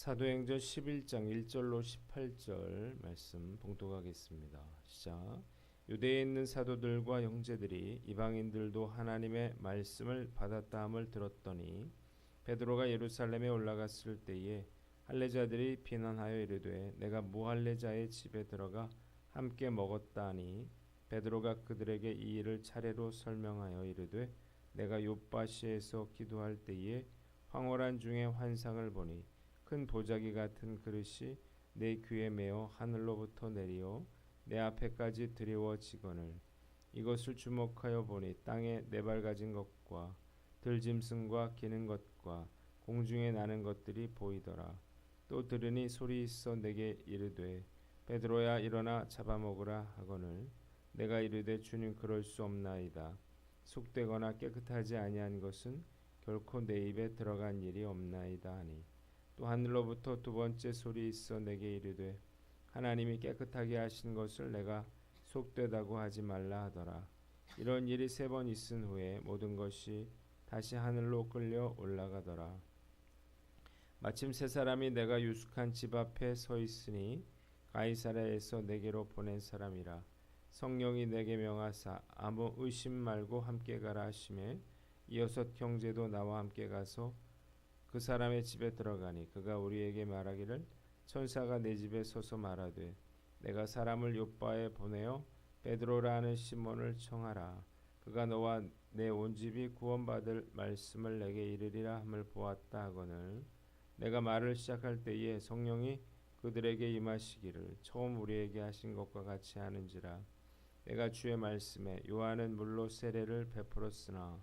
사도행전 11장 1절로 18절 말씀 봉독하겠습니다. 시작. 유대에 있는 사도들과 형제들이 이방인들도 하나님의 말씀을 받았다함을 들었더니 베드로가 예루살렘에 올라갔을 때에 할례자들이 비난하여 이르되 내가 무할례자의 집에 들어가 함께 먹었다니 베드로가 그들에게 이 일을 차례로 설명하여 이르되 내가 요바시에서 기도할 때에 황홀한 중에 환상을 보니 큰 보자기 같은 그릇이 내 귀에 매어 하늘로부터 내리어 내 앞에까지 드리워지거늘. 이것을 주목하여 보니 땅에 네발 가진 것과 들짐승과 기는 것과 공중에 나는 것들이 보이더라. 또 들으니 소리 있어 내게 이르되 베드로야 일어나 잡아먹으라 하거늘. 내가 이르되 주님 그럴 수 없나이다. 속되거나 깨끗하지 아니한 것은 결코 내 입에 들어간 일이 없나이다 하니 또 하늘로부터 두 번째 소리 있어 내게 이르되 하나님이 깨끗하게 하신 것을 내가 속되다고 하지 말라 하더라. 이런 일이 세 번 있은 후에 모든 것이 다시 하늘로 끌려 올라가더라. 마침 세 사람이 내가 유숙한 집 앞에 서 있으니 가이사랴에서 내게로 보낸 사람이라 성령이 내게 명하사 아무 의심 말고 함께 가라 하심에 이여섯 형제도 나와 함께 가서 그 사람의 집에 들어가니 그가 우리에게 말하기를 천사가 내 집에 서서 말하되 내가 사람을 요바에 보내어 베드로라는 시몬을 청하라. 그가 너와 내 온 집이 구원받을 말씀을 내게 이르리라 함을 보았다 하거늘 내가 말을 시작할 때에 성령이 그들에게 임하시기를 처음 우리에게 하신 것과 같이 하는지라 내가 주의 말씀에 요한은 물로 세례를 베풀었으나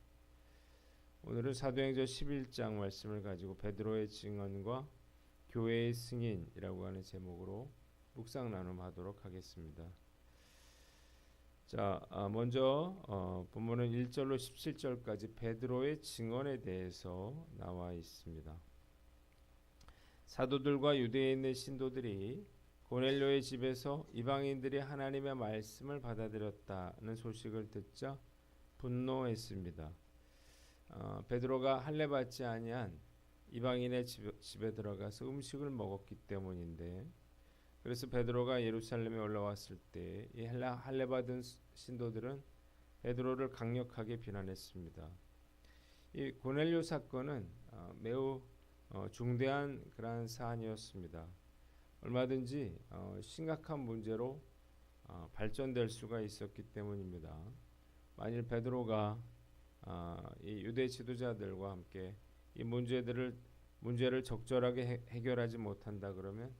오늘은 사도행전 11장 말씀을 가지고 베드로의 증언과 교회의 승인이라고 하는 제목으로 묵상 나눔하도록 하겠습니다. 자, 아, 먼저 어, 본문은 1절로 17절까지 베드로의 증언에 대해서 나와 있습니다. 사도들과 유대에 있는 신도들이 고넬료의 집에서 이방인들이 하나님의 말씀을 받아들였다는 소식을 듣자 분노했습니다. 어, 베드로가 할례 받지 아니한 이방인의 집, 집에 들어가서 음식을 먹었기 때문인데 그래서 베드로가 예루살렘에 올라왔을 때 이 할례 받은 신도들은 베드로를 강력하게 비난했습니다. 이 고넬료 사건은 어, 매우 어, 중대한 그러한 사안이었습니다. 얼마든지 어, 심각한 문제로 어, 발전될 수가 있었기 때문입니다. 만일 베드로가 어, 이 유대 지도자들과 함께 이 문제들을 문제를 적절하게 해, 결하지 못한다 그러면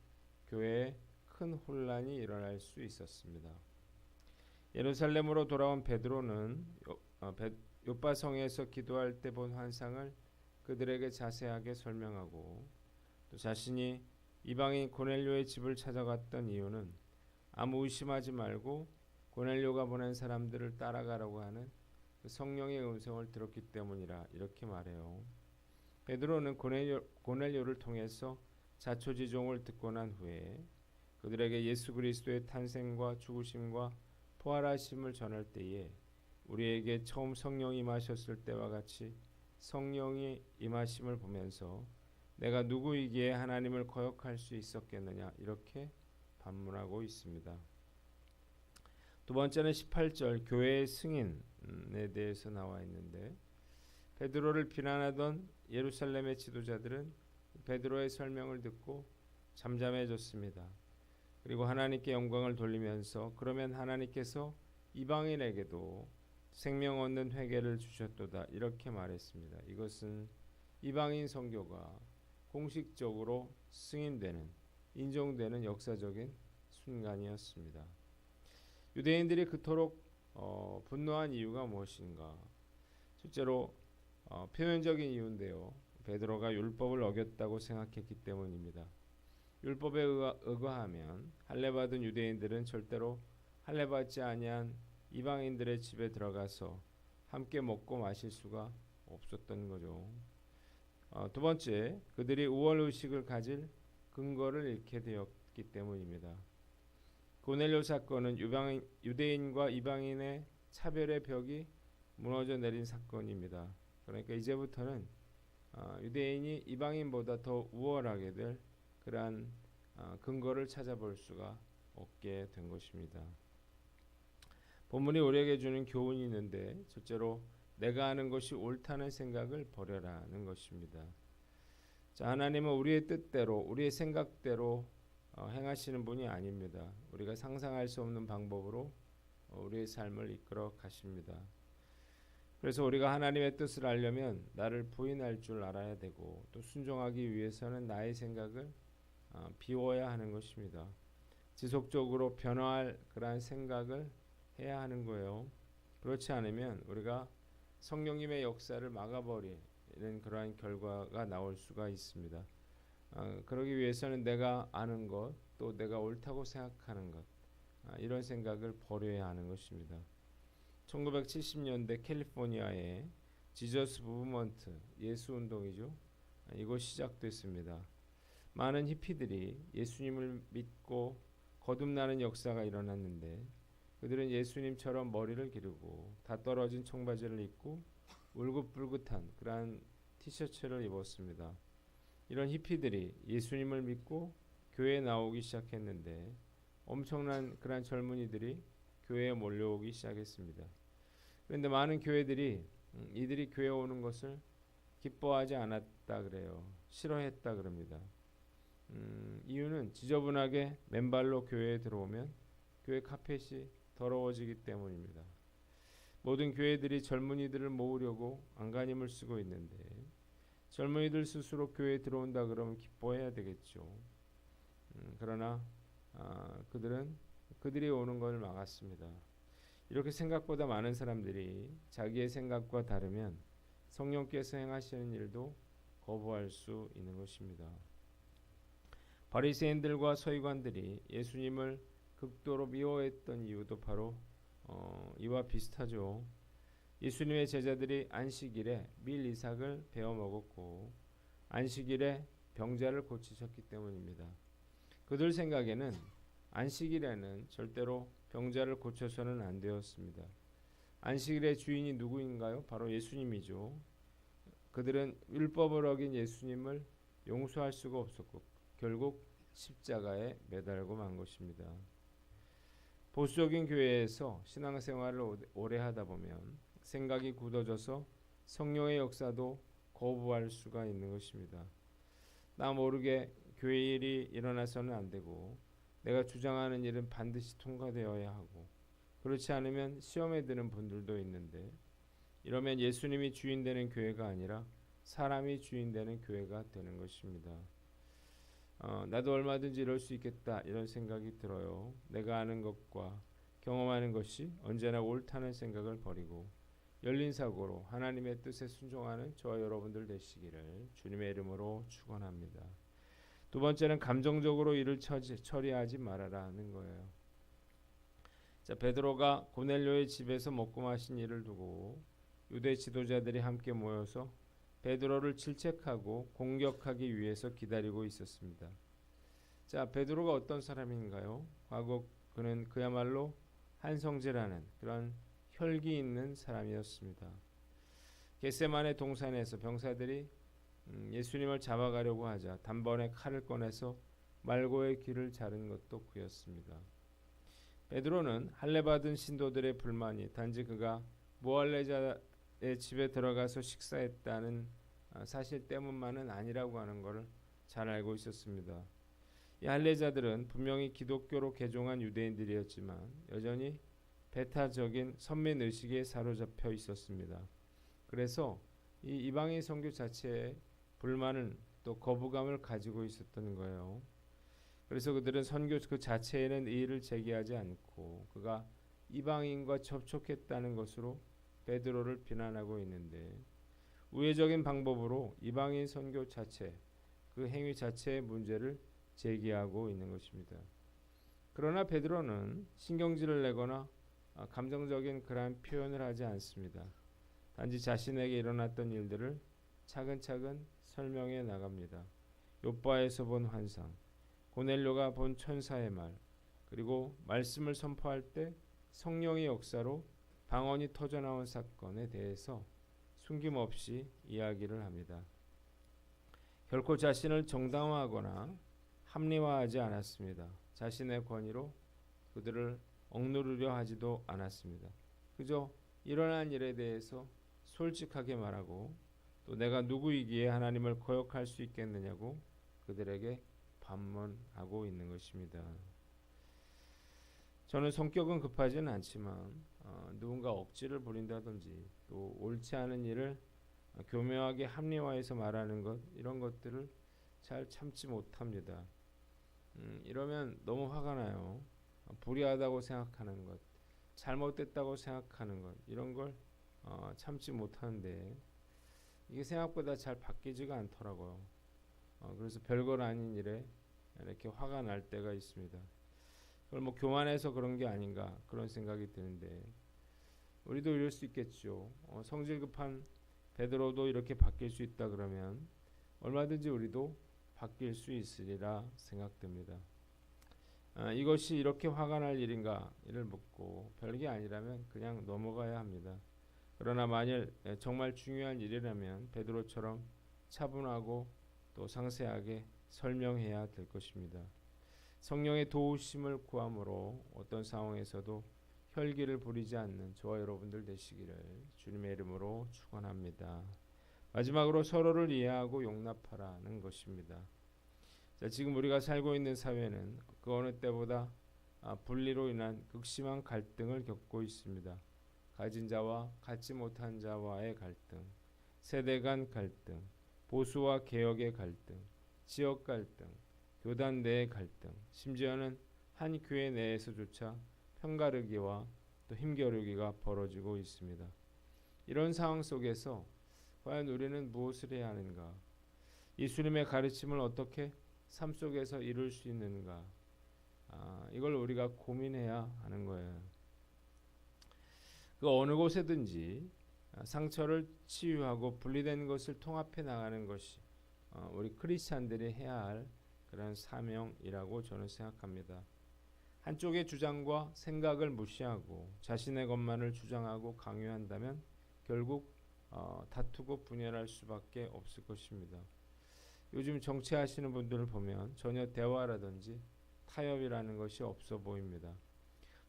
교회에 큰 혼란이 일어날 수 있었습니다. 예루살렘으로 돌아온 베드로는 어, 요바성에서 기도할 때 본 환상을 그들에게 자세하게 설명하고 또 자신이 이방인 고넬료의 집을 찾아갔던 이유는 아무 의심하지 말고 고넬료가 보낸 사람들을 따라가라고 하는 그 성령의 음성을 들었기 때문이라 이렇게 말해요. 베드로는 고넬료, 고넬료를 통해서 자초지종을 듣고 난 후에 그들에게 예수 그리스도의 탄생과 죽으심과 부활하심을 전할 때에 우리에게 처음 성령이 임하셨을 때와 같이 성령이 임하심을 보면서 내가 누구이기에 하나님을 거역할 수 있었겠느냐 이렇게 반문하고 있습니다. 두 번째는 18절 교회의 승인 에 대해서 나와 있는데 베드로를 비난하던 예루살렘의 지도자들은 베드로의 설명을 듣고 잠잠해졌습니다. 그리고 하나님께 영광을 돌리면서 그러면 하나님께서 이방인에게도 생명 얻는 회개를 주셨도다 이렇게 말했습니다. 이것은 이방인 선교가 공식적으로 승인되는 인정되는 역사적인 순간이었습니다. 유대인들이 그토록 어, 분노한 이유가 무엇인가? 실제로 어, 표면적인 이유인데요. 베드로가 율법을 어겼다고 생각했기 때문입니다. 율법에 의하- 의거 하면 할례 받은 유대인들은 절대로 할례 받지 아니한 이방인들의 집에 들어가서 함께 먹고 마실 수가 없었던 거죠. 어, 두 번째, 그들이 우월 의식을 가질 근거를 잃게 되었기 때문입니다. 고넬료 사건은 유방인, 유대인과 이방인의 차별의 벽이 무너져 내린 사건입니다. 그러니까 이제부터는 어, 유대인이 이방인보다 더 우월하게 될 그러한 어, 근거를 찾아볼 수가 없게 된 것입니다. 본문이 우리에게 주는 교훈이 있는데 첫째로 내가 하는 것이 옳다는 생각을 버려라는 것입니다. 자, 하나님은 우리의 뜻대로 우리의 생각대로 어, 행하시는 분이 아닙니다. 우리가 상상할 수 없는 방법으로 어, 우리의 삶을 이끌어 가십니다. 그래서 우리가 하나님의 뜻을 알려면 나를 부인할 줄 알아야 되고 또 순종하기 위해서는 나의 생각을 어, 비워야 하는 것입니다. 지속적으로 변화할 그러한 생각을 해야 하는 거예요. 그렇지 않으면 우리가 성령님의 역사를 막아버리는 그러한 결과가 나올 수가 있습니다. 어, 그러기 위해서는 내가 아는 것, 또 내가 옳다고 생각하는 것, 아, 이런 생각을 버려야 하는 것입니다. 1970년대 캘리포니아의 지저스 무브먼트 예수 운동이죠. 아, 이거 시작됐습니다. 많은 히피들이 예수님을 믿고 거듭나는 역사가 일어났는데 그들은 예수님처럼 머리를 기르고 다 떨어진 청바지를 입고 울긋불긋한 그러한 티셔츠를 입었습니다. 이런 히피들이 예수님을 믿고 교회에 나오기 시작했는데 엄청난 그러한 젊은이들이 교회에 몰려오기 시작했습니다. 그런데 많은 교회들이 음, 이들이 교회 오는 것을 기뻐하지 않았다 그래요. 싫어했다 그럽니다. 음, 이유는 지저분하게 맨발로 교회에 들어오면 교회 카펫이 더러워지기 때문입니다. 모든 교회들이 젊은이들을 모으려고 안간힘을 쓰고 있는데 젊은이들 스스로 교회에 들어온다 그러면 기뻐해야 되겠죠. 음, 그러나 아, 그들은 그들이 오는 것을 막았습니다. 이렇게 생각보다 많은 사람들이 자기의 생각과 다르면 성령께서 행하시는 일도 거부할 수 있는 것입니다. 바리새인들과 서기관들이 예수님을 극도로 미워했던 이유도 바로 어, 이와 비슷하죠. 예수님의 제자들이 안식일에 밀 이삭을 베어 먹었고 안식일에 병자를 고치셨기 때문입니다. 그들 생각에는 안식일에는 절대로 병자를 고쳐서는 안 되었습니다. 안식일의 주인이 누구인가요? 바로 예수님이죠. 그들은 율법을 어긴 예수님을 용서할 수가 없었고 결국 십자가에 매달고 만 것입니다. 보수적인 교회에서 신앙생활을 오래 하다 보면 생각이 굳어져서 성령의 역사도 거부할 수가 있는 것입니다. 나 모르게 교회 일이 일어나서는 안 되고 내가 주장하는 일은 반드시 통과되어야 하고 그렇지 않으면 시험에 드는 분들도 있는데 이러면 예수님이 주인 되는 교회가 아니라 사람이 주인 되는 교회가 되는 것입니다. 어, 나도 얼마든지 이럴 수 있겠다 이런 생각이 들어요. 내가 아는 것과 경험하는 것이 언제나 옳다는 생각을 버리고 열린 사고로 하나님의 뜻에 순종하는 저와 여러분들 되시기를 주님의 이름으로 축원합니다. 두 번째는 감정적으로 일을 처지, 처리하지 말아라는 거예요. 자 베드로가 고넬료의 집에서 먹고 마신 일을 두고 유대 지도자들이 함께 모여서 베드로를 질책하고 공격하기 위해서 기다리고 있었습니다. 자 베드로가 어떤 사람인가요? 과거 그는 그야말로 한성제라는 그런 혈기 있는 사람이었습니다. 겟세만의 동산에서 병사들이 음, 예수님을 잡아가려고 하자 단번에 칼을 꺼내서 말고의 귀를 자른 것도 그였습니다. 베드로는 할례 받은 신도들의 불만이 단지 그가 무할례자의 집에 들어가서 식사했다는 아, 사실 때문만은 아니라고 하는 것을 잘 알고 있었습니다. 이 할례자들은 분명히 기독교로 개종한 유대인들이었지만 여전히 배타적인 선민 의식에 사로잡혀 있었습니다. 그래서 이 이방인 선교 자체에 불만을 또 거부감을 가지고 있었던 거예요. 그래서 그들은 선교 그 자체에는 의의를 제기하지 않고 그가 이방인과 접촉했다는 것으로 베드로를 비난하고 있는데 우회적인 방법으로 이방인 선교 자체 그 행위 자체의 문제를 제기하고 있는 것입니다. 그러나 베드로는 신경질을 내거나 아, 감정적인 그러한 표현을 하지 않습니다. 단지 자신에게 일어났던 일들을 차근차근 설명해 나갑니다. 요바에서 본 환상, 고넬료가 본 천사의 말, 그리고 말씀을 선포할 때 성령의 역사로 방언이 터져 나온 사건에 대해서 숨김없이 이야기를 합니다. 결코 자신을 정당화하거나 합리화하지 않았습니다. 자신의 권위로 그들을 억누르려 하지도 않았습니다. 그저 일어난 일에 대해서 솔직하게 말하고 또 내가 누구이기에 하나님을 거역할 수 있겠느냐고 그들에게 반문하고 있는 것입니다. 저는 성격은 급하지는 않지만 어, 누군가 억지를 부린다든지 또 옳지 않은 일을 교묘하게 합리화해서 말하는 것 이런 것들을 잘 참지 못합니다. 음, 이러면 너무 화가 나요. 불의하다고 생각하는 것, 잘못됐다고 생각하는 것 이런 걸 어, 참지 못하는데 이게 생각보다 잘 바뀌지가 않더라고요. 어, 그래서 별걸 아닌 일에 이렇게 화가 날 때가 있습니다. 그걸 뭐 교만해서 그런 게 아닌가 그런 생각이 드는데 우리도 이럴 수 있겠죠. 어, 성질 급한 베드로도 이렇게 바뀔 수 있다 그러면 얼마든지 우리도 바뀔 수 있으리라 생각됩니다. 아, 이것이 이렇게 화가 날 일인가 이를 묻고 별게 아니라면 그냥 넘어가야 합니다. 그러나 만일 예, 정말 중요한 일이라면 베드로처럼 차분하고 또 상세하게 설명해야 될 것입니다. 성령의 도우심을 구함으로 어떤 상황에서도 혈기를 부리지 않는 저와 여러분들 되시기를 주님의 이름으로 축원합니다. 마지막으로 서로를 이해하고 용납하라는 것입니다. 자, 지금 우리가 살고 있는 사회는 그 어느 때보다 아, 분리로 인한 극심한 갈등을 겪고 있습니다. 가진 자와 갖지 못한 자와의 갈등, 세대 간 갈등, 보수와 개혁의 갈등, 지역 갈등, 교단 내의 갈등, 심지어는 한 교회 내에서조차 편가르기와 또 힘겨루기가 벌어지고 있습니다. 이런 상황 속에서 과연 우리는 무엇을 해야 하는가? 예수님의 가르침을 어떻게 삶 속에서 이룰 수 있는가? 아, 이걸 우리가 고민해야 하는 거예요. 그 어느 곳에든지 상처를 치유하고 분리된 것을 통합해 나가는 것이 어, 우리 크리스찬들이 해야 할 그런 사명이라고 저는 생각합니다. 한쪽의 주장과 생각을 무시하고 자신의 것만을 주장하고 강요한다면 결국 어, 다투고 분열할 수밖에 없을 것입니다. 요즘 정치하시는 분들을 보면 전혀 대화라든지 타협이라는 것이 없어 보입니다.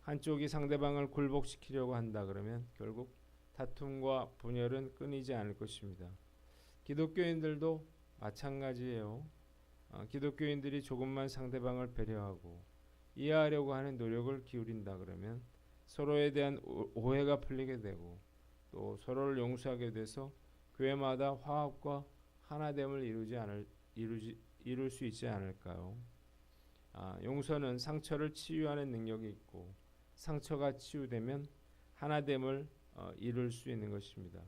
한쪽이 상대방을 굴복시키려고 한다 그러면 결국 다툼과 분열은 끊이지 않을 것입니다. 기독교인들도 마찬가지예요. 어, 기독교인들이 조금만 상대방을 배려하고 이해하려고 하는 노력을 기울인다 그러면 서로에 대한 오해가 풀리게 되고 또 서로를 용서하게 돼서 교회마다 화합과 하나됨을 이루지 않을 이루지 이룰 수 있지 않을까요? 아, 용서는 상처를 치유하는 능력이 있고 상처가 치유되면 하나됨을 어, 이룰 수 있는 것입니다.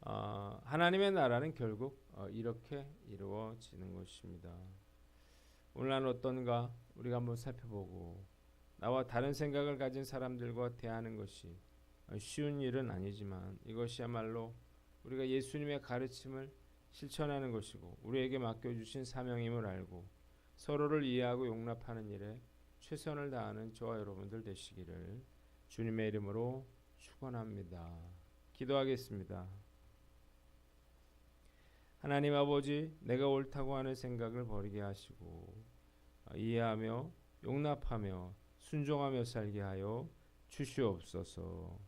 어, 하나님의 나라는 결국 어, 이렇게 이루어지는 것입니다. 오늘 난 어떤가 우리가 한번 살펴보고 나와 다른 생각을 가진 사람들과 대하는 것이 쉬운 일은 아니지만 이것이야말로 우리가 예수님의 가르침을 실천하는 것이고 우리에게 맡겨주신 사명임을 알고 서로를 이해하고 용납하는 일에 최선을 다하는 저와 여러분들 되시기를 주님의 이름으로 축원합니다. 기도하겠습니다. 하나님 아버지, 내가 옳다고 하는 생각을 버리게 하시고 이해하며 용납하며 순종하며 살게 하여 주시옵소서.